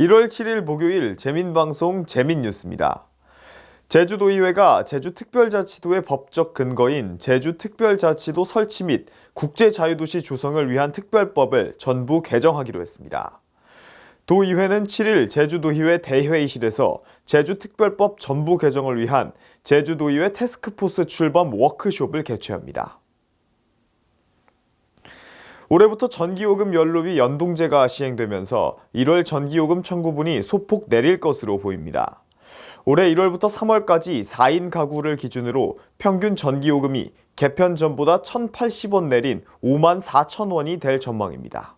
1월 7일 목요일 재민방송 재민뉴스입니다. 제주도의회가 제주특별자치도의 법적 근거인 제주특별자치도 설치 및 국제자유도시 조성을 위한 특별법을 전부 개정하기로 했습니다. 도의회는 7일 제주도의회 대회의실에서 제주특별법 전부 개정을 위한 제주도의회 태스크포스 출범 워크숍을 개최합니다. 올해부터 전기요금 연료비 연동제가 시행되면서 1월 전기요금 청구분이 소폭 내릴 것으로 보입니다. 올해 1월부터 3월까지 4인 가구를 기준으로 평균 전기요금이 개편 전보다 1,080원 내린 5만 4천 원이 될 전망입니다.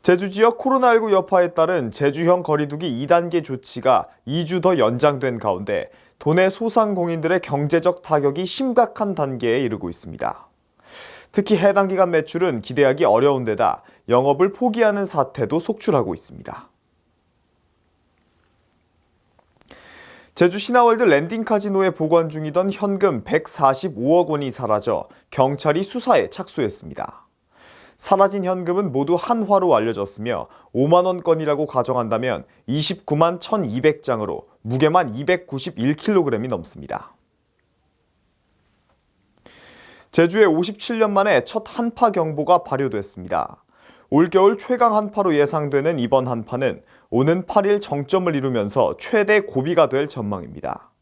제주 지역 코로나19 여파에 따른 제주형 거리두기 2단계 조치가 2주 더 연장된 가운데 도내 소상공인들의 경제적 타격이 심각한 단계에 이르고 있습니다. 특히 해당 기간 매출은 기대하기 어려운 데다 영업을 포기하는 사태도 속출하고 있습니다. 제주 신화월드 랜딩 카지노에 보관 중이던 현금 145억 원이 사라져 경찰이 수사에 착수했습니다. 사라진 현금은 모두 한화로 알려졌으며 5만 원권이라고 가정한다면 29만 1,200장으로 무게만 291kg이 넘습니다. 제주에 57년 만에 첫 한파 경보가 발효됐습니다. 올겨울 최강 한파로 예상되는 이번 한파는 오는 8일 정점을 이루면서 최대 고비가 될 전망입니다.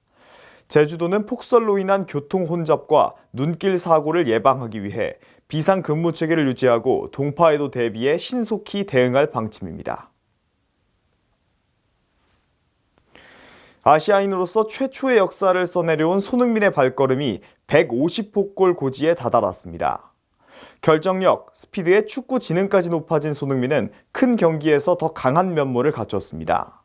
제주도는 폭설로 인한 교통 혼잡과 눈길 사고를 예방하기 위해 비상 근무 체계를 유지하고 동파에도 대비해 신속히 대응할 방침입니다. 아시아인으로서 최초의 역사를 써내려온 손흥민의 발걸음이 150폭골 고지에 다다랐습니다. 결정력, 스피드에 축구 지능까지 높아진 손흥민은 큰 경기에서 더 강한 면모를 갖췄습니다.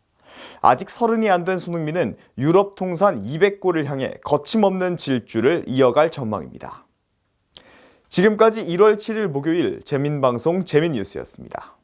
아직 서른이 안 된 손흥민은 유럽 통산 200골을 향해 거침없는 질주를 이어갈 전망입니다. 지금까지 1월 7일 목요일 재민방송 재민뉴스였습니다.